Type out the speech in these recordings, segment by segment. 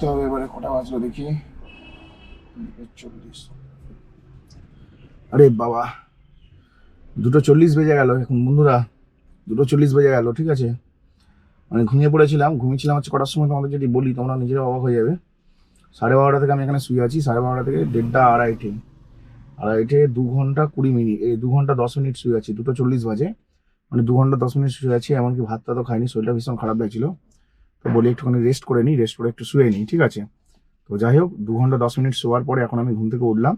দেখতে হবে এবারে কটা বাজলো দেখি। চল্লিশ। আরে বাবা, দুটো চল্লিশ বেজে গেল। এখন বন্ধুরা, দুটো চল্লিশ বেজে গেল, ঠিক আছে? মানে ঘুমিয়ে পড়েছিলাম, ঘুমিয়েছিলাম হচ্ছে কটার সময় তোমাদের যদি বলি, তোমরা নিজেরা অবাক হয়ে যাবে। সাড়ে বারোটা থেকে আমি এখানে শুয়ে আছি, সাড়ে বারোটা থেকে দেড়টা আড়াইটে। আড়াইটে দু ঘণ্টা কুড়ি মিনিট, এই দু ঘণ্টা দশ মিনিট শুয়ে আছি, দুটো চল্লিশ বাজে। মানে দু ঘণ্টা দশ মিনিট শুয়ে আছি, এমনকি ভাতটা তো খাইনি, শরীরটা ভীষণ খারাপ লাগছিল। তো বলি একটুখানি রেস্ট করে নিই রেস্ট করে একটু শুয়ে নিই, ঠিক আছে? তো যাই হোক, দু ঘণ্টা দশ মিনিট শোয়ার পরে এখন আমি ঘুম থেকে উঠলাম।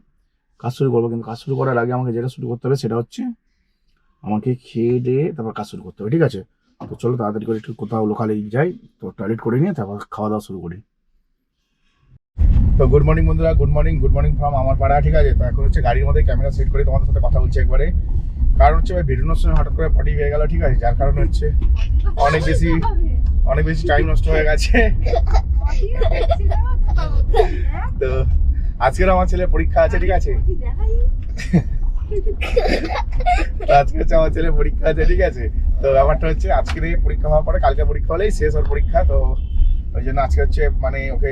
কাজ শুরু করব, কিন্তু কাজ শুরু করার আগে আমাকে যেটা শুরু করতে হবে সেটা হচ্ছে আমাকে খেয়ে দিয়ে তারপর কাজ শুরু করতে হবে, ঠিক আছে? তো চলো তাড়াতাড়ি করে একটু কোথাও লোকালে যাই, তো টয়লেট করে নিয়ে তারপর খাওয়া দাওয়া শুরু করি। তো গুড মর্নিং বন্ধুরা good morning good morning from আমার পাড়া, ঠিক আছে? তো এখন হচ্ছে গাড়ির মধ্যে ক্যামেরা সেট করে তোমাদের সাথে কথা বলছি একবারে। কারণ হচ্ছে ভাই, বেরোনোর সময় হঠাৎ করে পটি হয়ে গেল, ঠিক আছে? যার কারণে হচ্ছে অনেক বেশি অনেক বেশি টাইম নষ্ট হয়ে গেছে। তো আজকের আমার ছেলে পরীক্ষা আছে, ঠিক আছে? আজকে হচ্ছে আমার ছেলে পরীক্ষা আছে, ঠিক আছে? তো ব্যাপারটা হচ্ছে আজকের পরীক্ষা হওয়ার পরে কালকে পরীক্ষা হলেই শেষ ওর পরীক্ষা, তো ওই জন্য আজকে হচ্ছে মানে ওকে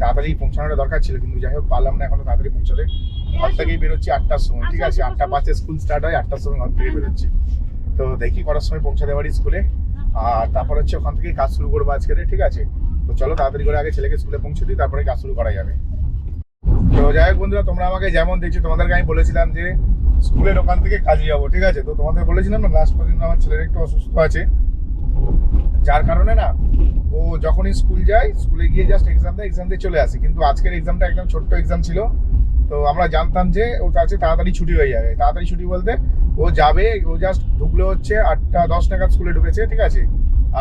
তাড়াতাড়ি পৌঁছানোটা দরকার ছিল, কিন্তু যাই হোক, পারলাম না এখনও তাড়াতাড়ি পৌঁছাতে। ঘর থেকেই বেরোচ্ছি আটটার সময়, ঠিক আছে? আটটা পাঁচে স্কুল স্টার্ট হয়, আটটার সময় ঘর থেকে বেরোচ্ছি। তো দেখি কটার সময় পৌঁছাতে পারি স্কুলে। আর তারপর হচ্ছে ওখান থেকে কাজ শুরু করব আজকে ঠিক আছে? তো চলো তাড়াতাড়ি করে আগে ছেলেকে স্কুলে পৌঁছে দিই, তারপরে কাজ শুরু করা যাবে। তো যাই হোক বন্ধুরা, তোমরা আমাকে যেমন দেখছি, তোমাদেরকে আমি বলেছিলাম যে স্কুলের ওখান থেকে কাজে যাব, ঠিক আছে? তো তোমাদের বলেছিলাম না লাস্ট পর্যন্ত আমার ছেলের একটু অসুস্থ আছে। যার কারণে না, ও যখনই স্কুল যায়, স্কুলে গিয়ে জাস্ট এক্সাম দেয় এক্সাম দিয়ে চলে আসে। কিন্তু আজকের এক্সামটা একদম ছোট্ট এক্সাম ছিল। তো আমরা জানতাম যে ওটা আছে, তাড়াতাড়ি ছুটি হয়ে যাবে। তাড়াতাড়ি ছুটি বলতে ও যাবে, ও জাস্ট ঢুকলে হচ্ছে আটটা, দশ নাগাদ স্কুলে ঢুকেছে, ঠিক আছে?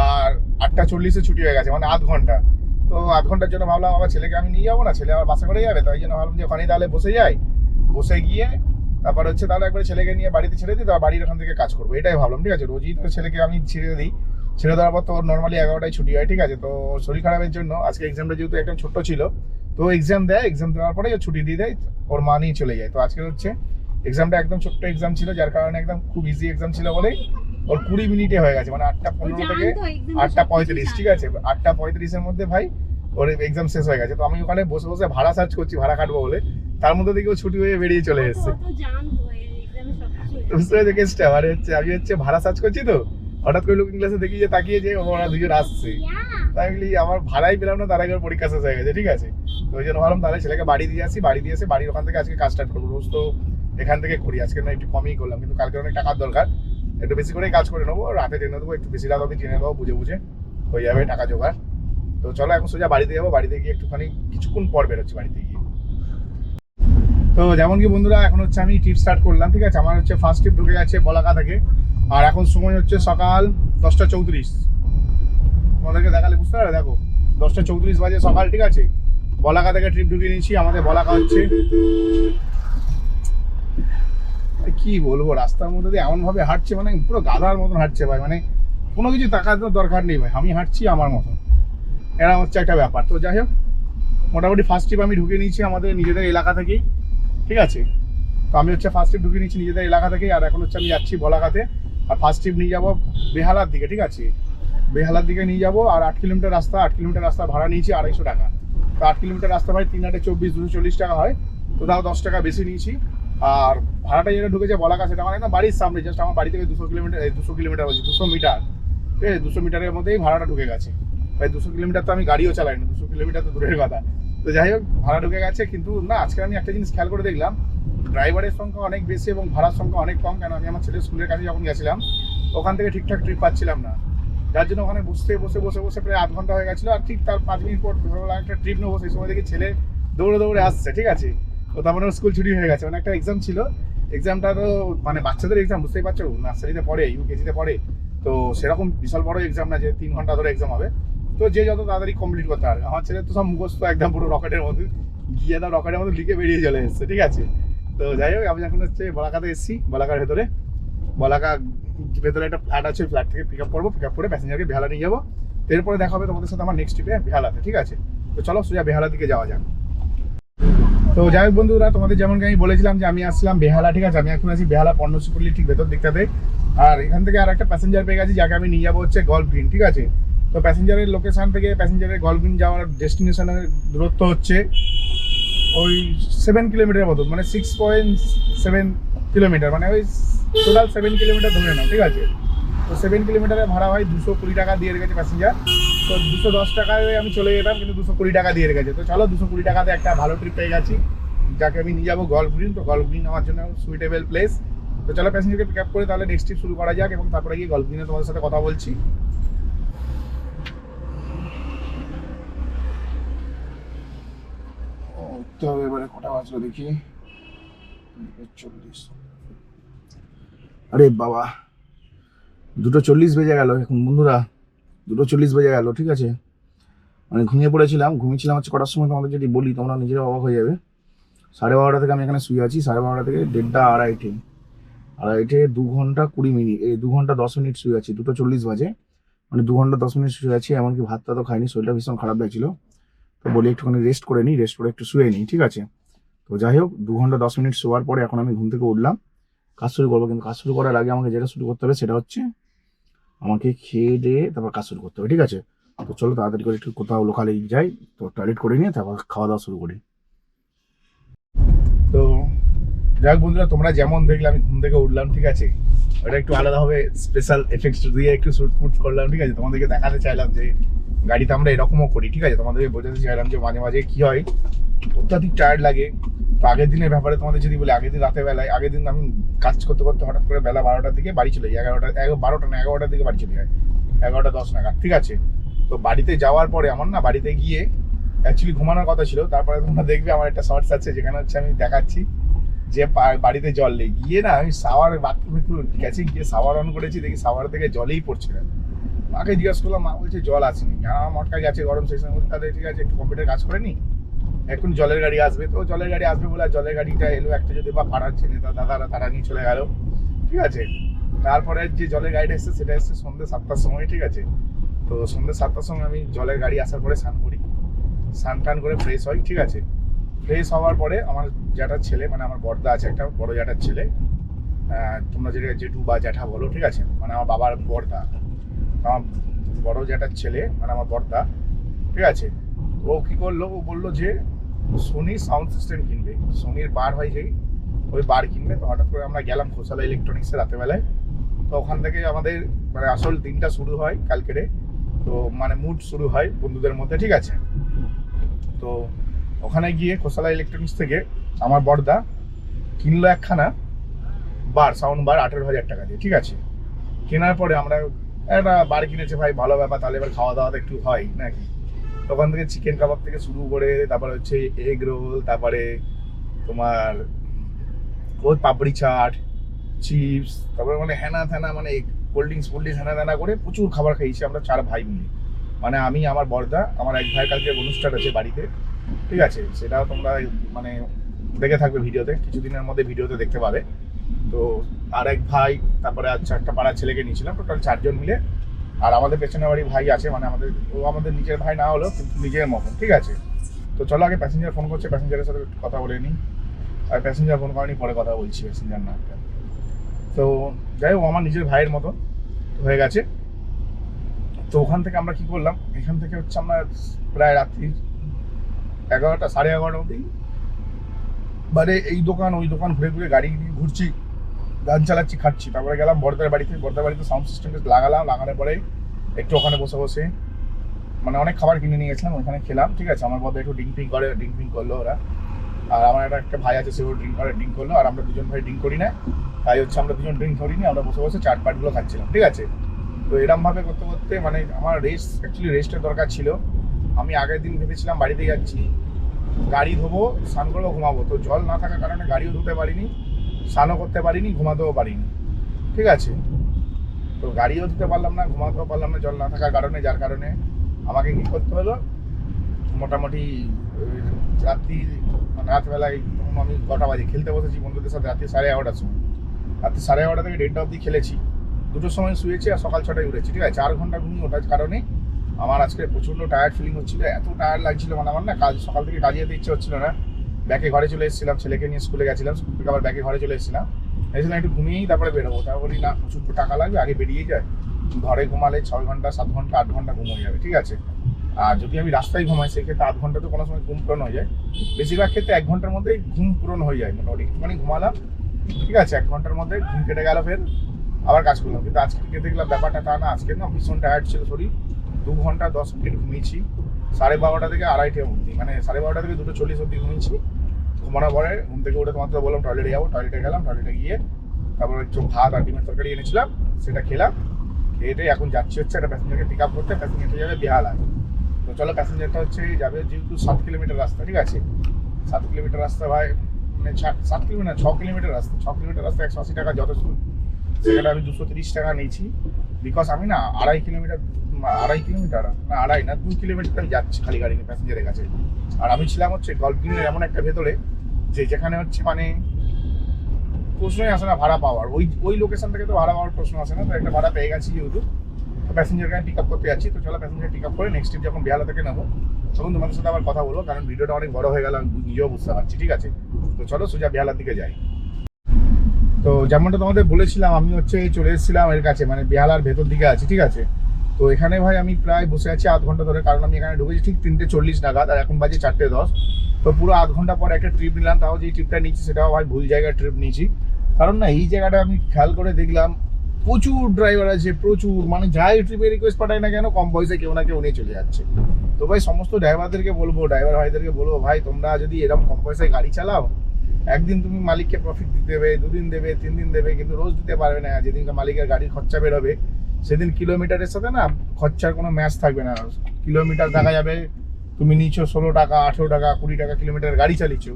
আর আটটা চল্লিশে ছুটি হয়ে গেছে মানে আধ ঘণ্টা। তো আধ ঘণ্টার জন্য ভাবলাম আমার ছেলেকে আমি নিয়ে যাব না, ছেলে আবার বাসা করে যাবে, তাই জন্য ভাবলাম যে ওখানেই তাহলে বসে যাই। বসে গিয়ে তারপর হচ্ছে তাহলে একবার ছেলেকে নিয়ে বাড়িতে ছেড়ে দিই তারপর বাড়ির ওখান থেকে কাজ করব, এটাই ভাবলাম, ঠিক আছে? রোজই তো ছেলেকে আমি ছেড়ে দিই। ছেড়ে দেওয়ার পর তো ওর নর্মালি এগারোটায় ছুটি হয়, ঠিক আছে? তো শরীর খারাপের জন্য, আজকে এক্সামটা যেহেতু একদম ছোট্ট ছিল, তো এক্সাম দেয় এক্সাম দেওয়ার পরে ছুটি দিয়ে দেয়, ওর মা নিয়ে চলে যায়। তো আজকে হচ্ছে এক্সামটা একদম ছোট্ট এক্সাম ছিল যার কারণে একদম খুব ইজি এক্সাম ছিল বলেই ওর কুড়ি মিনিটে হয়ে গেছে মানে আটটা পনেরো থেকে আটটা পঁয়ত্রিশ ঠিক আছে? আটটা পঁয়ত্রিশের মধ্যে ভাই ওর এক্সাম শেষ হয়ে গেছে। তো আমি ওখানে বসে বসে ভাড়া সার্চ করছি ভাড়া কাটবো বলে। তার মধ্যে থেকে ও ছুটি হয়ে বেরিয়ে চলে এসেছে। বুঝতে পেরেছ কেসটা? মানে হচ্ছে আমি হচ্ছে ভাড়া সার্চ করছি তো হঠাৎ করে লুকিং গ্লাসে দেখি যে তাকিয়ে যে ওরা দুজন আসছে। তাই বলি আমার ভাড়াই পেলাম না তার আগে পরীক্ষা শেষ হয়ে গেছে ঠিক আছে? তো ওই জন্য ভাবলাম তাহলে ছেলেকে বাড়ি দিয়ে আসি বাড়ি দিয়ে এসে বাড়ির ওখান থেকে আজকে কাজ স্টার্ট করব। রোজ তো এখান থেকে করি আজকে না একটু কমই করলাম, কিন্তু কালকে অনেক টাকার দরকার। একটু বেশি করেই কাজ করে নেব, রাতে টেনে দেবো, একটু বেশি রাত অবধি টেনে দেবো, বুঝে বুঝে হয়ে যাবে টাকা জোগাড়। তো চলো, এখন সোজা বাড়িতে যাব, বাড়িতে গিয়ে একটুখানি কিছুক্ষণ পর বেরোচ্ছি বাড়িতে গিয়ে। তো যেমন কি বন্ধুরা, এখন হচ্ছে আমি ট্রিপ স্টার্ট করলাম, ঠিক আছে? আমার হচ্ছে ফার্স্ট ট্রিপ ঢুকে গেছে বলাকা থেকে। আর এখন সময় হচ্ছে সকাল দশটা চৌত্রিশ। তোমাদেরকে দেখালে বুঝতে পারবে দেখো, দশটা চৌত্রিশ বাজে সকাল, ঠিক আছে? বলাকা থেকে ট্রিপ ঢুকিয়ে নিয়েছি, আমাদের বলাকা হচ্ছে কি বলব? রাস্তার মধ্যে দিয়ে এমনভাবে হাঁটছে মানে পুরো গাধার মতন হাঁটছে ভাই মানে কোনো কিছু তাকানোর দরকার নেই ভাই, আমি হাঁটছি আমার মতন। এরা হচ্ছে একটা ব্যাপার। তো যাই হোক, মোটামুটি ফার্স্ট ট্রিপ আমি ঢুকে নিয়েছি আমাদের নিজেদের এলাকা থেকেই, ঠিক আছে? তো আমি হচ্ছে ফার্স্ট ট্রিপ ঢুকে নিয়েছি নিজেদের এলাকা থেকেই, আর এখন হচ্ছে আমি যাচ্ছি বলাকাতে আর ফার্স্ট ট্রিপ নিয়ে যাব বেহালার দিকে, ঠিক আছে? বেহালার দিকে নিয়ে যাব, আর আট কিলোমিটার রাস্তা, আট কিলোমিটার রাস্তা ভাড়া নিয়েছি আড়াইশো টাকা। তো আট কিলোমিটার রাস্তা ভাই, তিন আটে চব্বিশ, দুশো চল্লিশ টাকা হয়। তো তাও দশ টাকা বেশি নিয়েছি। আর ভাড়াটা যেটা ঢুকেছে বলাকা সেটা আমার একদম বাড়ির সামনে জাস্ট আমার বাড়ি থেকে দুশো কিলোমিটার দুশো কিলোমিটার বলছি, দুশো মিটার। ঠিক আছে? দুশো মিটারের মধ্যেই ভাড়াটা ঢুকে গেছে। ভাই, দুশো কিলোমিটার তো আমি গাড়িও চালাই না, দুশো কিলোমিটার তো দূরের কথা। তো যাই হোক, ভাড়া ঢুকে গেছে, কিন্তু না, আজকে আমি একটা জিনিস খেয়াল করে দেখলাম, ড্রাইভারের সংখ্যা অনেক বেশি এবং ভাড়ার সংখ্যা অনেক কম, কেন আমি আমার ছেলের স্কুলের কাছে যখন গেছিলাম, ওখান থেকে ঠিকঠাক ট্রিপ পাচ্ছিলাম না। যার জন্য ওখানে বসতে, বসে বসে বসে প্রায় আধ ঘণ্টা হয়ে গেছিল, আর ঠিক তার পাঁচ মিনিট পর একটা ট্রিপ নেব, সেই সময় দেখি ছেলে দৌড়ে দৌড়ে আসছে, ঠিক আছে? তো তার মানে স্কুল ছুটি হয়ে গেছে। মানে একটা এক্সাম ছিল। এক্সামটা তো মানে বাচ্চাদের এক্সাম বুঝতেই পারছ? নার্সারিতে পড়ে ইউকেজিতে পড়ে। তো সেরকম বিশাল বড় এক্সাম না যে তিন ঘণ্টা ধরে এক্সাম হবে। তো যে যত তাড়াতাড়ি কমপ্লিট করতে পারে আমার ছেলে তো সব মুখস্থ একদম পুরো রকেটের মধ্যে। গিয়ে তার রকেটের মধ্যে লিখে বেরিয়ে চলে এসছে, ঠিক আছে? তো যাই হোক, আমি এখন হচ্ছে বলাকাতে এসেছি। বলাকার ভেতরে। বলাকা ভেতরে একটা ফ্ল্যাট আছে ফ্ল্যাট থেকে পিক আপ করব। পিক আপ করে প্যাসেঞ্জারকে বেহালা নিয়ে যাব। এরপরে দেখা হবে তোমাদের সাথে আমার নেক্সট ট্রিপে বেহালাতে, ঠিক আছে? তো চলো সোজা বেহালার দিকে যাওয়া যাক। তো যাই হোক বন্ধুরা, তোমাদের যেমন আমি বলেছিলাম যে আমি আসছিলাম বেহালা, ঠিক আছে? আমি এখন আছি বেহালা পর্ণসুপুরলি ঠিক ভেতর দিকটাতে। আর এখান থেকে আর একটা প্যাসেঞ্জার পেয়ে গেছি, যাকে আমি নিয়ে যাব হচ্ছে গল্ফ গ্রিন ঠিক আছে? তো প্যাসেঞ্জারের লোকেশান থেকে প্যাসেঞ্জারের গলবিন যাওয়ার ডেস্টিনেশনের দূরত্ব হচ্ছে ওই সেভেন কিলোমিটার মতো মানে সিক্স পয়েন্ট সেভেন কিলোমিটার মানে ওই টোটাল সেভেন কিলোমিটার ধরে নাও, ঠিক আছে? তো সেভেন কিলোমিটারে ভাড়া হয় দুশো কুড়ি টাকা দিয়ে রেখেছে প্যাসেঞ্জার তো দুশো দশ টাকায় আমি চলে যেতাম, কিন্তু দুশো কুড়ি টাকা দিয়ে রেখেছে। তো চলো, দুশো কুড়ি টাকাতে একটা ভালো ট্রিপ পেয়ে গেছি। যাকে আমি নিয়ে যাব গল্ফ গ্রিন তো গল্ফ গ্রিন আমার জন্য সুইটেবল প্লেস তো চলো প্যাসেঞ্জারকে পিক আপ করে তাহলে নেক্সট ট্রিপ শুরু করা যাক এবং তারপরে গিয়ে গল্ফ গ্রিনে তোমাদের সাথে কথা বলছি। উঠতে হবে এবারে, কটা বাজলো দেখি? চল্লিশ। আরে বাবা, দুটো চল্লিশ বেজে গেল এখন, বন্ধুরা। দুটো চল্লিশ বেজে গেল, ঠিক আছে? মানে ঘুমিয়ে পড়েছিলাম, ঘুমিয়েছিলাম হচ্ছে কটার সময় তোমাদের যদি বলি, তোমরা নিজেরা অবাক হয়ে যাবে। সাড়ে বারোটা থেকে আমি এখানে শুয়ে আছি, সাড়ে বারোটা থেকে দেড়টা আড়াইটে আড়াইটে দু ঘণ্টা কুড়ি মিনিট, এই দু ঘণ্টা দশ মিনিট শুয়ে আছি, দুটো চল্লিশ বাজে। মানে দু ঘণ্টা দশ মিনিট শুয়ে আছি, এমনকি ভাতটা তো খাইনি, শরীরটা ভীষণ খারাপ লাগছিল। তো বলি একটুখানি রেস্ট করে নিই রেস্ট করে একটু শুয়ে নিই, ঠিক আছে? তো যাই হোক, দু ঘণ্টা দশ মিনিট শোয়ার পরে এখন আমি ঘুম থেকে উঠলাম। কাজ শুরু করব, কিন্তু কাজ শুরু করার আগে আমাকে যেটা শুরু করতে হবে সেটা হচ্ছে আমাকে খেয়ে দিয়ে তারপর কাজ শুরু করতে হবে, ঠিক আছে? তো চলো তাড়াতাড়ি করে একটু কোথাও লোকালে যাই, তো টয়লেট করে নিয়ে তারপর খাওয়া দাওয়া শুরু করি। তো যাই হোক বন্ধুরা, তোমরা যেমন দেখলে আমি ঘুম থেকে উঠলাম, ঠিক আছে? ওটা একটু আলাদাভাবে স্পেশাল এফেক্টস দিয়ে একটু শুট ফুট করলাম, ঠিক আছে? তোমাদেরকে দেখাতে চাইলাম যে গাড়িতে আমরা এরকমও করি, ঠিক আছে? তোমাদেরকে বোঝাতে চাইলাম যে মাঝে মাঝে কী হয়, অত্যাধিক টায়ার্ড লাগে আগের দিনের ব্যাপারে তোমাদের যদি বলি, আগের দিন রাতের বেলায়, আগের দিন আমি কাজ করতে করতে হঠাৎ করে বেলা বারোটার দিকে বাড়ি চলে যাই, এগারোটা, এগারো, বারোটা না, এগারোটার দিকে বাড়ি চলে যায় এগারোটা, দশ নাগাদ, ঠিক আছে? তো বাড়িতে যাওয়ার পরে আমার না, বাড়িতে গিয়ে অ্যাকচুয়ালি ঘুমানোর কথা ছিল, তারপরে তোমরা দেখবে আমার একটা শর্টস আছে, যেখানে হচ্ছে আমি দেখাচ্ছি যে বাড়িতে জল নেই। গিয়ে না আমি সাওয়ার বাথরুম একটু গেছি, গিয়ে সাওয়ার অন করেছি, দেখি সাওয়ার থেকে জলেই পড়ছে না। মাকে জিজ্ঞাসা করলাম, মা বলছে জল আসেনি। আমার মটকা গেছে গরম সেশন তাহলে ঠিক আছে, একটু কম্পিউটার কাজ করে নি? এখন জলের গাড়ি আসবে। তো জলের গাড়ি আসবে বলে জলের গাড়িটা এলো একটা যদি বা পাড়াচ্ছে নেতা দাদারা, তারা নিয়ে চলে গেল। ঠিক আছে? তারপরে যে জলের গাড়িটা এসছে, সেটা এসছে সন্ধ্যে সাতটার সময়, ঠিক আছে? তো সন্ধ্যে সাতটার সময় আমি জলের গাড়ি আসার পরে স্নান করি। স্নান টান করে ফ্রেশ হই, ঠিক আছে? ফ্রেশ হওয়ার পরে আমার জ্যাঠার ছেলে মানে আমার বড়দা আছে একটা, বড় জ্যাঠার ছেলে তোমরা যেটা জেঠু বা জ্যাঠা বলো, ঠিক আছে? মানে আমার বাবার বড়দা। আমার বড় জ্যাঠার ছেলে মানে আমার বড়দা, ঠিক আছে? ও কী করল? ও বলল যে সোনি সাউন্ড সিস্টেম কিনবে। সোনির বার হয় যেই, ওই বার কিনবে। তো হঠাৎ করে আমরা গেলাম খোসালা ইলেকট্রনিক্সে রাতেবেলায়। তো ওখান থেকে আমাদের মানে আসল দিনটা শুরু হয় কালকেরে। তো মানে মুড শুরু হয় বন্ধুদের মধ্যে, ঠিক আছে? তো ওখানে গিয়ে খোসালা ইলেকট্রনিক্স থেকে আমার বড়দা কিনলো একখানা বার সাউন্ড বার আঠেরো হাজার টাকা দিয়ে, ঠিক আছে? কেনার পরে আমরা একটা বার কিনেছে, ভাই, ভালো ব্যাপার, তাহলে এবার খাওয়া দাওয়া একটু হয় নাকি? তখন থেকে চিকেন কাবাব থেকে শুরু করে, তারপরে হচ্ছে এগ রোল তারপরে তোমার পাপড়ি চাট চিপস তারপরে মানে হেনা থ্যানা মানে কোল্ড ড্রিঙ্কস ড্রিঙ্কস হেনা থ্যানা করে প্রচুর খাবার খাইছি আমরা চার ভাই মিলে। মানে আমি, আমার বর্দা, আমার এক ভাই কালকে অনুষ্ঠান আছে বাড়িতে, ঠিক আছে? সেটাও তোমরা মানে দেখে থাকবে ভিডিওতে, কিছুদিনের মধ্যে ভিডিওতে দেখতে পাবে। তো আর এক ভাই, তারপরে আর একটা পাড়ার ছেলেকে নিয়েছিলাম, টোটাল চারজন মিলে আর আমাদের পেছনে বাড়ি ভাই আছে মানে আমাদের, ও আমাদের নিজের ভাই না হলেও কিন্তু নিজের মতন, ঠিক আছে? তো চলো আগে প্যাসেঞ্জার ফোন করছে প্যাসেঞ্জারের সাথে কথা বলে নিই। আর প্যাসেঞ্জার ফোন করেনি, পরে কথা বলছি প্যাসেঞ্জার না। তো যাই হোক আমার নিজের ভাইয়ের মতো হয়ে গেছে। তো ওখান থেকে আমরা কি করলাম, এখান থেকে হচ্ছে আমরা প্রায় রাত্রি এগারোটা, সাড়ে এগারোটা অবধি। মানে এই দোকান, ওই দোকান ঘুরে ঘুরে গাড়ি নিয়ে ঘুরছি। গান চালাচ্ছি, খাচ্ছি। তারপরে গেলাম বর্দার বাড়িতে। বর্দার বাড়িতে সাউন্ড সিস্টেম লাগালাম, লাগানোর পরে একটু ওখানে বসে বসে মানে অনেক খাবার কিনে নিয়ে গেছিলাম ওখানে খেলাম, ঠিক আছে? আমার বর্দা একটু ড্রিঙ্ক ফিঙ্ক করে ড্রিঙ্ক ফিঙ্ক করল ওরা। আর আমার একটা একটা ভাই আছে, সেও ড্রিঙ্ক করে ড্রিঙ্ক করল, আর আমরা দুজন ভাই ড্রিঙ্ক করি না। তাই হচ্ছে আমরা দুজন ড্রিঙ্ক করিনি, আমরা বসে বসে চাট পাটগুলো খাচ্ছিলাম, ঠিক আছে? তো এরম ভাবে করতে করতে মানে আমার রেস্ট অ্যাকচুয়ালি রেস্টের দরকার ছিল। আমি আগের দিন ভেবেছিলাম বাড়িতে যাচ্ছি, গাড়ি ধোবো, স্নান করব, ঘুমাবো। তো জল না থাকার কারণে গাড়িও ধুতে পারিনি। স্নানও করতে পারিনি, ঘুমাতেও পারিনি। ঠিক আছে? তো গাড়িও ধুতে পারলাম না, ঘুমাতেও পারলাম না, জল না থাকার কারণে, যার কারণে আমাকে কি করতে হলো? মোটামুটি রাত্রি মানে রাতবেলায় তখন আমি কটা বাজে, খেলতে বসেছি বন্ধুদের সাথে রাত্রি সাড়ে এগারোটার সময়। রাত্রি সাড়ে এগারোটা থেকে দেড়টা অবধি খেলেছি। দুটোর সময় শুয়েছি আর সকাল ছটায় উঠেছি, ঠিক আছে? চার ঘণ্টা ঘুমিয়ে ওঠার কারণে আমার আজকে প্রচণ্ড টায়ার্ড ফিলিং হচ্ছিল, এত টায়ার্ড লাগছিল মানে আমার না কাজ সকাল থেকে কাজে যেতে ইচ্ছে হচ্ছিল না। ব্যাকে ঘরে চলে এসেছিলাম, ছেলেকে নিয়ে স্কুলে গেছিলাম, স্কুল থেকে আবার ব্যাকে ঘরে চলে এসেছিলাম। এসেছিলাম একটু ঘুমিয়েই তারপরে বেরোবো। তারপরে না, প্রচুর টাকা লাগবে, আগে বেরিয়ে যায়। ঘরে ঘুমালে ছয় ঘণ্টা, সাত ঘণ্টা, আট ঘণ্টা ঘুম হয়ে যাবে, ঠিক আছে? আর যদি আমি রাস্তায় ঘুমাই, সেক্ষেত্রে আধ ঘণ্টা তো কোনো সময় ঘুম পূরণ হয়ে যায়। বেশিরভাগ ক্ষেত্রে এক ঘণ্টার মধ্যেই ঘুম পূরণ হয়ে যায়। মোটামুটি একটুখানি ঘুমালাম, ঠিক আছে? এক ঘণ্টার মধ্যে ঘুম কেটে গেল ফের, আবার কাজ করলাম। কিন্তু আজকে দেখলাম ব্যাপারটা তা না। আজকে না ভীষণ টায়ার্ড ছিল শরীর। দু ঘণ্টা, দশ মিনিট ঘুমিয়েছি। সাড়ে বারোটা থেকে আড়াইটে অবধি মানে সাড়ে বারোটা থেকে দুটো চল্লিশ অবধি ঘুমিয়েছি। ঘুমানোর পরে ঘুম থেকে উঠে তোমার বললাম টয়লেটে যাব। টয়লেটে গেলাম টয়লেটে গিয়ে তারপর একটু ভাত আর ডিমের তরকারি এনেছিলাম, সেটা খেলাম। খেয়ে এখন যাচ্ছি হচ্ছে একটা প্যাসেঞ্জারকে পিক আপ করতে। প্যাসেঞ্জারটা যাবে বেহালায় তো চলো প্যাসেঞ্জারটা হচ্ছে যাবে যেহেতু সাত কিলোমিটার রাস্তা, ঠিক আছে? সাত কিলোমিটার রাস্তা ভাই মানে সাত কিলোমিটার ছ কিলোমিটার রাস্তা। ছ কিলোমিটার রাস্তা একশো আশি টাকা যথেষ্ট। সেখানে আমি দুশো তিরিশ টাকা নিয়েছি। বিকজ আমি না আড়াই কিলোমিটার আড়াই কিলোমিটার, না, আড়াই না, দুই কিলোমিটার আমি যাচ্ছি খালি গাড়ি নিয়ে প্যাসেঞ্জারের কাছে। আর আমি ছিলাম হচ্ছে গল্ফ এমন একটা ভেতরে, যে যেখানে হচ্ছে মানে প্রশ্নই আসে না ভাড়া পাওয়ার। ওই ওই লোকেশন থেকে তো ভাড়া পাওয়ার প্রশ্ন আসে না, তো একটা ভাড়া পেয়ে গেছি যেহেতু। প্যাসেঞ্জারকে আমি পিক আপ করতে যাচ্ছি, তো চলো প্যাসেঞ্জার পিক আপ করে নেক্সট ট্রিপ যখন বেহালা থেকে নেব তখন তোমাদের সাথে আবার কথা বলব, কারণ ভিডিওটা অনেক বড় হয়ে গেল, আমি নিজেও বুঝতে পারছি, ঠিক আছে? তো চলো সোজা বেহালার দিকে যাই। তো যেমনটা তোমাদের বলেছিলাম, আমি হচ্ছে চলে এসেছিলাম এর কাছে মানে বেহালার ভেতর দিকে আছি, ঠিক আছে? তো এখানে ভাই আমি প্রায় বসে আছি আধ ঘণ্টা ধরে, কারণ আমি এখানে ঢুকেছি ঠিক তিনটে চল্লিশ নাগাদ আর এখন বাজে চারটে দশ। তো পুরো আধ ঘণ্টা পর একটা ট্রিপ নিলাম, তাও যে ট্রিপটা নিচ্ছি সেটাও ভাই ভুল জায়গায় ট্রিপ নিয়েছি। কারণ না, এই জায়গাটা আমি খেয়াল করে দেখলাম, প্রচুর ড্রাইভার আছে, প্রচুর মানে যাই ট্রিপে রিকোয়েস্ট পাঠায় না কেন, কম পয়সায় কেউ না কেউ নিয়ে চলে যাচ্ছে। তো ভাই সমস্ত ড্রাইভারদেরকে বলব ড্রাইভার ভাইদেরকে বলব, ভাই, তোমরা যদি এরকম কম পয়সায় গাড়ি চালাও, একদিন তুমি মালিককে প্রফিট দিতে দেবে, দুদিন দেবে, তিন দিন দেবে, কিন্তু রোজ দিতে পারবে না, যেদিনকে মালিকের গাড়ির খরচা বেরোবে সেদিন কিলোমিটারের সাথে না খরচার কোনো ম্যাচ থাকবে না। কিলোমিটার দেখা যাবে, তুমি নিচ্ছ ষোলো টাকা, আঠেরো টাকা, কুড়ি টাকা কিলোমিটার গাড়ি চালিয়েছো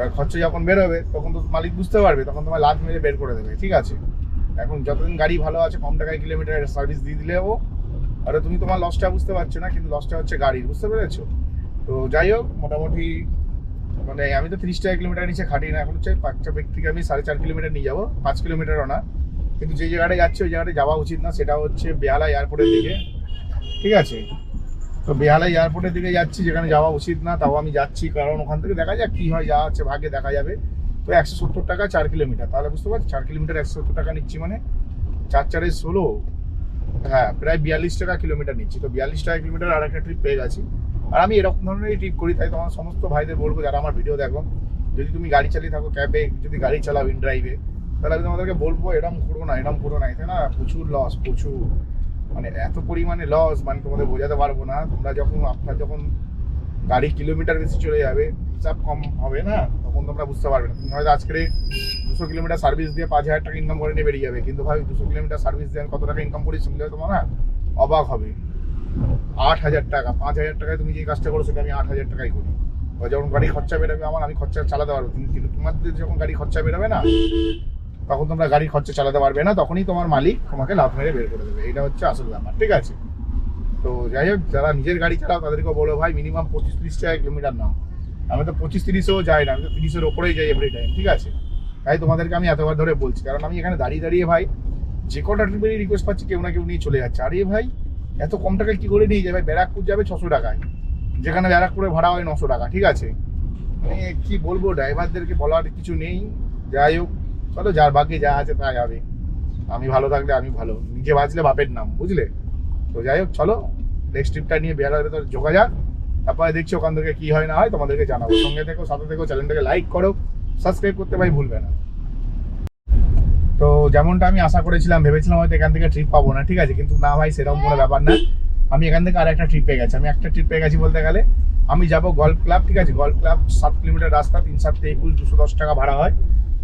আর খরচা যখন বেরোবে, তখন তো মালিক বুঝতে পারবে, তখন তোমার লাভ মেরে বের করে দেবে, ঠিক আছে? এখন যতদিন গাড়ি ভালো আছে, কম টাকায় কিলোমিটার সার্ভিস দিয়ে দিলেও আর তুমি তোমার লসটা বুঝতে পারছ না, কিন্তু লসটা হচ্ছে গাড়ির, বুঝতে পেরেছ? তো যাই হোক, মোটামুটি মানে আমি তো তিরিশ টাকা কিলোমিটার নিচে খাটি না, এখন হচ্ছে পাঁচটা ব্যক্তিকে আমি সাড়ে চার কিলোমিটার নিয়ে যাব, পাঁচ কিলোমিটারও না। কিন্তু যে জায়গাটায় যাচ্ছে ওই জায়গাটায় যাওয়া উচিত না, সেটা হচ্ছে বেহালা এয়ারপোর্টের দিকে। ঠিক আছে? তো বেহালা এয়ারপোর্টের দিকে যাচ্ছি, যেখানে যাওয়া উচিত না, তাও আমি যাচ্ছি, কারণ ওখান থেকে দেখা যাক কী হয়, যা হচ্ছে ভাগ্যে দেখা যাবে। তো একশো সত্তর টাকা চার কিলোমিটার, তাহলে বুঝতে পারছি? চার কিলোমিটার একশো সত্তর টাকা নিচ্ছি মানে চার চারে ষোলো। হ্যাঁ প্রায় বিয়াল্লিশ টাকা কিলোমিটার নিচ্ছি। তো বিয়াল্লিশ টাকা কিলোমিটার আর একটা ট্রিপ পেয়ে গেছি। আর আমি এরকম ধরনেরই ট্রিপ করি, তাই তোমার সমস্ত ভাইদের বলব, যারা আমার ভিডিও দেখো, যদি তুমি গাড়ি চালিয়ে থাকো ক্যাবে যদি গাড়ি চালাও ইন ড্রাইভে তাহলে আমি তোমাদেরকে বলব, এরম করো না, এরম করো না। এতে না প্রচুর লস প্রচুর। মানে এত পরিমাণে লস মানে তোমাদের বোঝাতে পারব না। তোমরা যখন, আপনার যখন গাড়ি কিলোমিটার বেশি চলে যাবে, হিসাব কম হবে না? তখন তোমরা বুঝতে পারবে না। তুমি হয়তো আজকে দুশো কিলোমিটার সার্ভিস দিয়ে পাঁচ হাজার টাকা ইনকাম করে নিয়ে বেরিয়ে যাবে। কিন্তু ভাই, দুশো কিলোমিটার সার্ভিস দিয়ে কত টাকা ইনকাম করি শুনলে তোমার না অবাক হবে। আট হাজার টাকা, পাঁচ হাজার টাকায় তুমি যে কাজটা করো সেটা আমি আট হাজার টাকাই করি। যখন গাড়ি খরচা বেরোবে আমার, আমি খরচা চালাতে পারব। কিন্তু তোমাদের যখন গাড়ি খরচা বেরোবে না তখন তোমরা গাড়ির খরচা চালাতে পারবে না, তখনই তোমার মালিক তোমাকে লাভ মেরে বের করে দেবে। এটা হচ্ছে আসল ব্যাপার, ঠিক আছে? তো যাই হোক, যারা নিজের গাড়ি চালাও তাদেরকে বলো, ভাই মিনিমাম পঁচিশ তিরিশ টাকা কিলোমিটার নাও। আমি তো পঁচিশ তিরিশেও যাই না, আমি তো তিরিশের ওপরেই যাই এভরি টাইম ঠিক আছে? তাই তোমাদেরকে আমি এতবার ধরে বলছি, কারণ আমি এখানে দাঁড়িয়ে দাঁড়িয়ে, ভাই, যে কটা ট্রিপেরই রিকোয়েস্ট পাচ্ছি, কেউ না কেউ নিয়ে চলে যাচ্ছে। আরে ভাই, এত কম টাকায় কী করে নিয়ে যাবে? ব্যারাকপুর যাবে ছশো টাকায়, যেখানে ব্যারাকপুরে ভাড়া হয় নশো টাকা, ঠিক আছে? মানে কি বলব ড্রাইভারদেরকে বলার কিছু নেই। যাই হোক চলো, যার বাকি যা আছে তাই হবে। আমি ভালো থাকলে আমি ভালো। নিজে বাঁচলে বাপের নাম, বুঝলে? তো যাই হোক, চলো নেক্সট ট্রিপটা নিয়ে বেহালার ভেতর যোগা তারপরে দেখছি ওখান থেকে কি হয় না হয় তোমাদেরকে জানাব। সঙ্গে থেকো, সাথে থেকো চ্যানেলটাকে লাইক করো সাবস্ক্রাইব করতে ভাই ভুলবে না। তো যেমনটা আমি আশা করেছিলাম, ভেবেছিলাম হয়তো এখান থেকে ট্রিপ পাবো না, ঠিক আছে? কিন্তু না ভাই, সেরকম কোনো ব্যাপার না। আমি এখান থেকে আর একটা ট্রিপ পেয়ে গেছি। আমি একটা ট্রিপ পেয়ে গেছি বলতে গেলে, আমি যাব গল্ফ ক্লাব ঠিক আছে? গল্ফ ক্লাব সাত কিলোমিটার রাস্তা, তিন সাতটা একুশ, দুশো দশ টাকা ভাড়া হয়।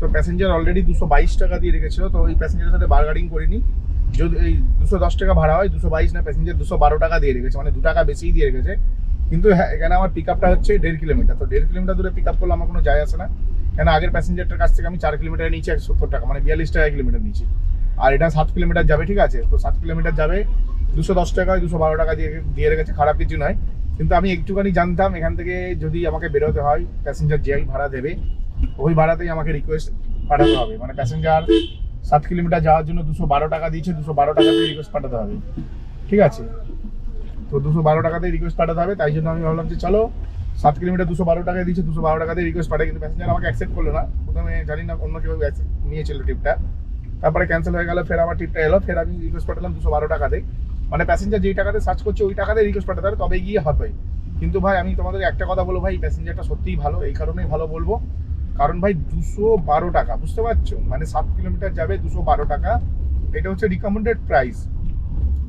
তো প্যাসেঞ্জার অলরেডি দুশো বাইশ টাকা দিয়ে রেখেছিল, তো ওই প্যাসেঞ্জারের সাথে বার্গারিং করিনি। যদি এই দুশো দশ টাকা ভাড়া হয়, দুশো বাইশ না প্যাসেঞ্জার দুশো বারো টাকা দিয়ে রেখেছে মানে দু টাকা বেশিই দিয়ে রেখেছে। কিন্তু হ্যাঁ এখানে আমার পিক আপটা হচ্ছে দেড় কিলোমিটার, তো দেড় কিলোমিটার দূরে পিক আপ করলে আমার কোনো যায় আসে না। কেন, আগের প্যাসেঞ্জারটার কাছ থেকে আমি চার কিলোমিটার নিচে একশো সত্তর টাকা মানে বিয়াল্লিশ টাকা কিলোমিটার নিচ্ছি আর এটা সাত কিলোমিটার যাবে, ঠিক আছে? তো সাত কিলোমিটার যাবে, দুশো দশ টাকায় দুশো বারো টাকা দিয়ে দিয়ে রেখেছে, খারাপ কিছু নয়। কিন্তু আমি একটুখানি জানতাম, এখান থেকে যদি আমাকে বেরোতে হয় প্যাসেঞ্জার যেই ভাড়া দেবে। ওই ভাড়াতেই আমাকে রিকোয়েস্ট পাঠাতে হবে। মানে প্যাসেঞ্জার সাত কিলোমিটার যাওয়ার জন্য দুশো বারো টাকা দিয়েছে, দুশো বারো টাকাতেই রিকোয়েস্ট পাঠাতে হবে। ঠিক আছে? তো দুশো বারো টাকাতেই রিকোয়েস্ট পাঠাতে হবে, তাই জন্য আমি ভাবলাম যে চলো, সাত কিলোমিটার দুশো বারো টাকায় দিচ্ছে দুশো বারো টাকাতেই রিকোয়েস্ট পাঠায়, কিন্তু প্যাসেঞ্জার আমাকে অ্যাকসেপ্ট করল না। প্রথমে জানি না অন্য কেউ নিয়েছিল ট্রিপটা তারপরে ক্যান্সেল হয়ে গেল, ফের আমার ট্রিপটা এলো, ফের আমি রিকোয়েস্ট পাঠালাম দুশো বারো টাকাতে মানে প্যাসেঞ্জার যেই টাকাতে সার্চ করছে, ওই টাকাতে রিকোয়েস্ট পাঠাতে হবে তবে গিয়ে হবে। কিন্তু ভাই, আমি তোমাদের একটা কথা বলব ভাই প্যাসেঞ্জারটা সত্যিই ভালো, এই কারণেই ভালো বলব। কারণ ভাই দুশো বারো টাকা, বুঝতে পারছ? মানে সাত কিলোমিটার যাবে দুশো বারো টাকা। এটা হচ্ছে রিকমেন্ডেড প্রাইস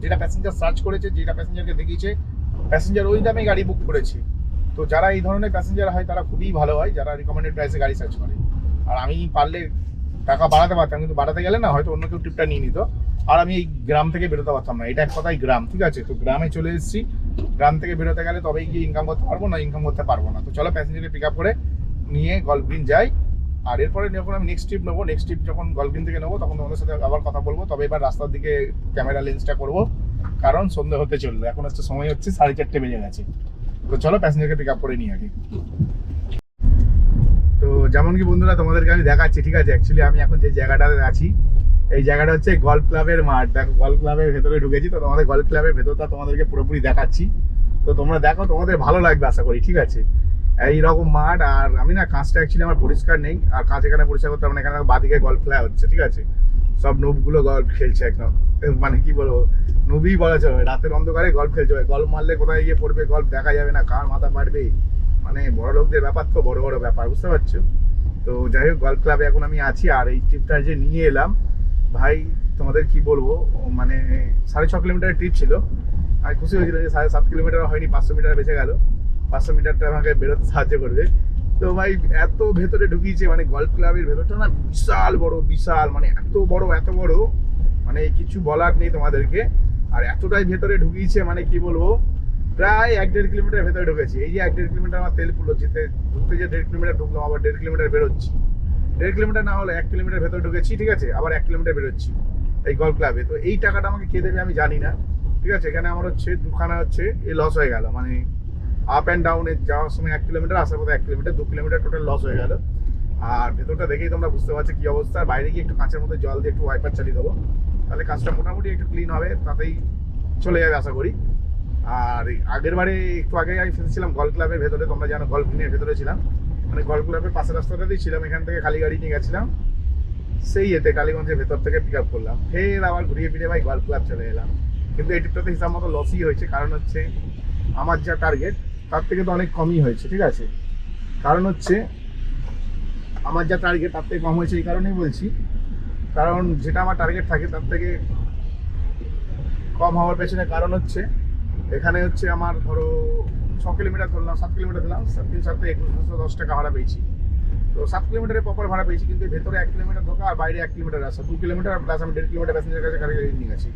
যেটা প্যাসেঞ্জার সার্চ করেছে, যেটা প্যাসেঞ্জারকে দেখিয়েছে প্যাসেঞ্জার ওই দামে গাড়ি বুক করেছে। তো যারা এই ধরনের প্যাসেঞ্জার হয়, তারা খুবই ভালো হয়, যারা রিকমেন্ডেড প্রাইসে গাড়ি সার্চ করে। আর আমি পারলে টাকা বাড়াতে পারতাম, কিন্তু বাড়াতে গেলে না, হয়তো অন্য কেউ ট্রিপটা নিয়ে নিত। আর আমি এই গ্রাম থেকে বেরোতে পারতাম না, এটা এক কথাই গ্রাম, ঠিক আছে? তো গ্রামে চলে এসেছি। গ্রাম থেকে বেরোতে গেলে তবেই গিয়ে ইনকাম করতে পারব, না ইনকাম করতে পারব না। তো চলো প্যাসেঞ্জারকে পিক আপ করে নিয়ে গল্ফ গ্রিন যাই। আর এরপরে যখন আমি নেক্সট ট্রিপ নেব নেক্সট ট্রিপ যখন গল্ফ থেকে নেব, তখন তোমাদের সাথে আবার কথা বলব। তবে এবার রাস্তার দিকে ক্যামেরা লেন্সটা করব, কারণ সন্ধ্যে হতে চলল। এখন হচ্ছে সময় হচ্ছে সাড়ে চারটে বেজে গেছে। তো চলো প্যাসেঞ্জারকে পিক আপ করে নিই আগে। তো যেমন কি বন্ধুরা, তোমাদেরকে আমি দেখাচ্ছি, ঠিক আছে? অ্যাকচুয়ালি আমি এখন যে জায়গাটাতে আছি, এই জায়গাটা হচ্ছে গল্ফ ক্লাবের মাঠ। দেখো গল্ফ ক্লাবের ভেতরে ঢুকেছি, তো তোমাদের গল্ফ ক্লাবের ভেতরটা তোমাদেরকে পুরোপুরি দেখাচ্ছি। তো তোমরা দেখো, তোমাদের ভালো লাগবে, আশা করি, ঠিক আছে? এই রকম মাঠ, আর আমি না কাঁচটা অ্যাকচুয়ালি আমার পরিষ্কার নেই, আর কাঁচ এখানে পরিষ্কার করতে হবে না, এখানে বাদিকে গল্ফ খেলা হচ্ছে, ঠিক আছে? সব নুবগুলো গল্ফ খেলছে একদম মানে কি বলব? নুবই বলা চলে রাতের অন্ধকারে গল্ফ খেলছে গল্ফ মারলে কোথায় গিয়ে পড়বে গল্ফ দেখা যাবে না, কার মাথা পাড়বে মানে বড় লোকদের ব্যাপার তো, বড় বড় ব্যাপার, বুঝতে পারছ? তো যাই হোক গল্ফ ক্লাবে এখন আমি আছি, আর এই ট্রিপটা যে নিয়ে এলাম, ভাই, তোমাদের কি বলব? মানে সাড়ে ছ কিলোমিটারের ট্রিপ ছিল। আমি খুশি হয়েছিল যে সাড়ে সাত কিলোমিটার হয়নি, পাঁচশো মিটার বেঁচে গেল। পাঁচশো মিটারটা আমাকে বেরোতে সাহায্য করবে। তো ভাই, এত ভেতরে ঢুকিয়েছে মানে গল্ফ ক্লাবের ভেতরটা না বিশাল বড়, বিশাল মানে এত বড় এত বড় মানে কিছু বলার নেই তোমাদেরকে। আর এতটাই ভেতরে ঢুকিয়েছে মানে কি বলব, প্রায় এক দেড় কিলোমিটার ভেতরে ঢুকেছি। এই যে এক দেড় কিলোমিটার আমার তেল পুলো যেতে ঢুকতে যে দেড় কিলোমিটার ঢুকলাম, আবার দেড় কিলোমিটার বেরোচ্ছি। দেড় কিলোমিটার না হলে এক কিলোমিটার ভেতরে ঢুকেছি, ঠিক আছে? আবার এক কিলোমিটার বেরোচ্ছি এই গল্ফ ক্লাবে তো এই টাকাটা আমাকে কে দেবে আমি জানি না, ঠিক আছে? এখানে আমার হচ্ছে দুখানা হচ্ছে এ লস হয়ে গেল মানে আপ অ্যান্ড ডাউনে যাওয়ার সময় এক কিলোমিটার আসার পথে এক কিলোমিটার দু কিলোমিটার টোটাল লস হয়ে গেল। আর ভেতরটা দেখেই তোমরা বুঝতে পারছ কি অবস্থা। বাইরে গিয়ে একটু কাঁচের মধ্যে জল দিয়ে একটু ওয়াইপার চালিয়ে দেবো। তাহলে কাজটা মোটামুটি একটু ক্লিন হবে, তাতেই চলে যাবে আশা করি। আর আগের বারে একটু আগে আমি ফেসেছিলাম গল্ফ ক্লাবের ভেতরে, তোমরা জানো গল্ফ গ্রিনের ভেতরে ছিলাম। মানে গল্ফ ক্লাবের পাশের রাস্তাটাতেই ছিলাম, এখান থেকে খালি গাড়ি নিয়ে গেছিলাম। সেই এতে কালীগঞ্জের ভেতর থেকে পিক আপ করলাম। ফের আবার ঘুরিয়ে ফিরে ভাই গল্ফ ক্লাব চলে এলাম। কিন্তু এই ট্রিপটাতে হিসাব মতো লসই হয়েছে, কারণ হচ্ছে আমার যা টার্গেট তার থেকে তো অনেক কমই হয়েছে, ঠিক আছে? কারণ হচ্ছে, আমার যা টার্গেট তার থেকে কম হয়েছে এই কারণেই বলছি। কারণ যেটা আমার টার্গেট থাকে তার থেকে কম হওয়ার পেছনে কারণ হচ্ছে, এখানে হচ্ছে আমার ধরো ছ কিলোমিটার ধরলাম, সাত কিলোমিটার দিলাম তিন সাত একুশশো দশ টাকা ভাড়া পেয়েছি। তো সাত কিলোমিটারের প্রপার ভাড়া পেয়েছি, কিন্তু ভেতরে এক কিলোমিটার ঢোকা আর বাইরে এক কিলোমিটার রাস্তা দু কিলোমিটার প্লাস আমি দেড় কিলোমিটার প্যাসেঞ্জার কাছে গাড়ি নিয়ে গেছি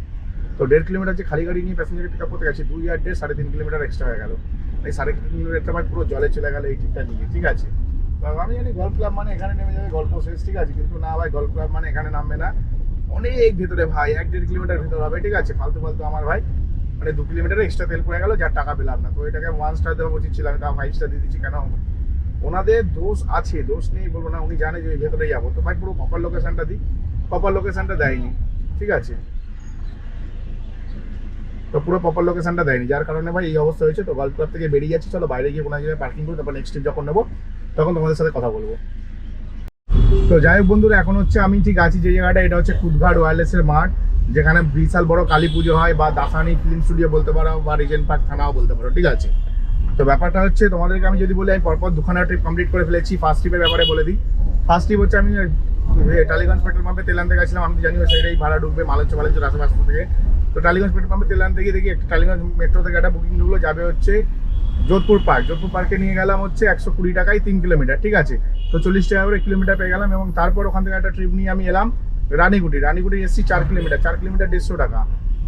তো দেড় কিলোমিটার যে খালি গাড়ি নিয়ে প্যাসেঞ্জার পিক আপ করতে গেছি, দুই আর দেড় সাড়ে তিন কিলোমিটার এক্সট্রা হয়ে গেল। এই সাড়ে তিন কিলোমিটারটা আমার পুরো জলে চলে গেল এই ট্রিপটা নিয়ে, ঠিক আছে? তো আমি জানি গল্ফ ক্লাব মানে এখানে নেমে যাবে, গল্প শেষ, ঠিক আছে? কিন্তু না ভাই গল্ফ ক্লাব মানে এখানে নামবে না। অনেক ভেতরে ভাই, এক দেড় কিলোমিটার ভেতর হবে, ঠিক আছে? ফালতু ফালতু আমার ভাই মানে দু কিলোমিটার এক্সট্রা তেল পড়ে গেল, যার টাকা পেলাম না। তো এটাকে ওয়ান স্টার দেওয়া উচিত ছিল, আমি তাও ফাইভ স্টার দিয়ে দিচ্ছি, কেন? ওনাদের দোষ আছে, দোষ নেই বলব না, উনি জানে যে ওই ভেতরে যাব। তো ভাই পুরো প্রপার লোকেশনটা দিই প্রপার লোকেশনটা দেয়নি, ঠিক আছে? তো পুরো প্রপার লোকেশনটা দেয়নি। যার কারণে ভাই এই অবস্থা হয়েছে, তো গল্ফ ক্লাব থেকে বেরিয়ে যাচ্ছি। চলো বাইরে গিয়ে কোনো জায়গায় পার্কিং করি তারপর নেক্সট যখন নেব, তখন তোমাদের সাথে কথা বলব। তো যাই হোক বন্ধুরা, এখন হচ্ছে আমি ঠিক আছি যে জায়গাটা, এটা হচ্ছে কুদঘাট ওয়্যারলেসের মাঠ, যেখানে বিশাল বড় কালী পুজো হয় বা দাসানি ফিল্ম স্টুডিও বলতে পারো বা রিজেন্ট পার্ক থানাও বলতে পারো, ঠিক আছে? তো ব্যাপারটা হচ্ছে তোমাদেরকে আমি যদি বলি, আমি পরপর দুখানা ট্রিপ কমপ্লিট করে ফেলেছি। ফার্স্ট ট্রিপের ব্যাপারে বলে দিই। ফার্স্ট ট্রিপ হচ্ছে আমি টালিগঞ্জ পেট্রোল পাম্পে তেলান্তে গেছিলাম। আমি জানি সাইডেই ভাড়া ঢুকবে মালঞ্চ মালঞ্চের আশেপাশে থেকে। তো টালিগঞ্জ পেট্রোল পাম্পে তেল আনতে গিয়ে দেখি একটা টালিগঞ্জ মেট্রো থেকে একটা বুকিং ঢুকলো, যাবে হচ্ছে যোধপুর পার্ক যোধপুর পার্কে নিয়ে গেলাম হচ্ছে একশো কুড়ি টাকায় তিন কিলোমিটার ঠিক আছে? তো চল্লিশ টাকা করে কিলোমিটার পেয়ে গেলাম এবং তারপর ওখান থেকে একটা ট্রিপ নিয়ে আমি এলাম রানীগুটি। রানীগুটি এসেছি চার কিলোমিটার চার কিলোমিটার দেড়শো টাকা।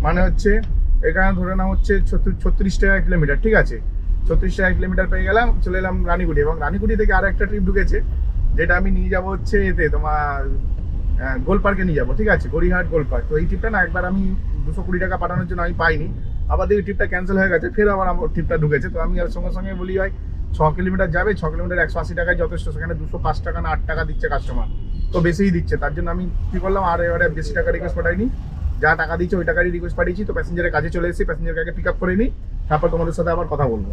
মানে হচ্ছে এখানে ধরে নাও হচ্ছে ছত্রিশ টাকা কিলোমিটার ঠিক আছে? ছত্রিশ টাকা কিলোমিটার পেয়ে গেলাম, চলে এলাম রানীগুটি এবং রানীগুটি থেকে আর একটা ট্রিপ ঢুকেছে, যেটা আমি নিয়ে যাব হচ্ছে এতে তোমার গোল পার্কে নিয়ে যাব, ঠিক আছে? গড়িহাট গোল পার্ক তো এই ট্রিপটা না একবার আমি দুশো কুড়ি টাকা পাঠানোর জন্য আমি পাইনি। আবার দেখি ট্রিপটা ক্যান্সেল হয়ে গেছে, ফের আবার আমার ট্রিপটা ঢুকেছে। তো আমি আর সঙ্গে সঙ্গে বলি, ভাই, ছ কিলোমিটার যাবে, ছ কিলোমিটার একশো আশি টাকায় যথেষ্ট। সেখানে দুশো পাঁচ টাকা না আট টাকা দিচ্ছে কাস্টমার তো বেশিই দিচ্ছে। তার জন্য আমি কী করলাম, আর এবারে বেশি টাকা রিকোয়েস্ট পাঠাইনি। যা টাকা দিচ্ছে ওই টাকারই রিকোয়েস্ট পাঠিয়েছি। তো প্যাসেঞ্জারের কাছে চলে এসেছি প্যাসেঞ্জারকে পিক আপ করে নিই। তারপর তোমাদের সাথে আবার কথা বলব।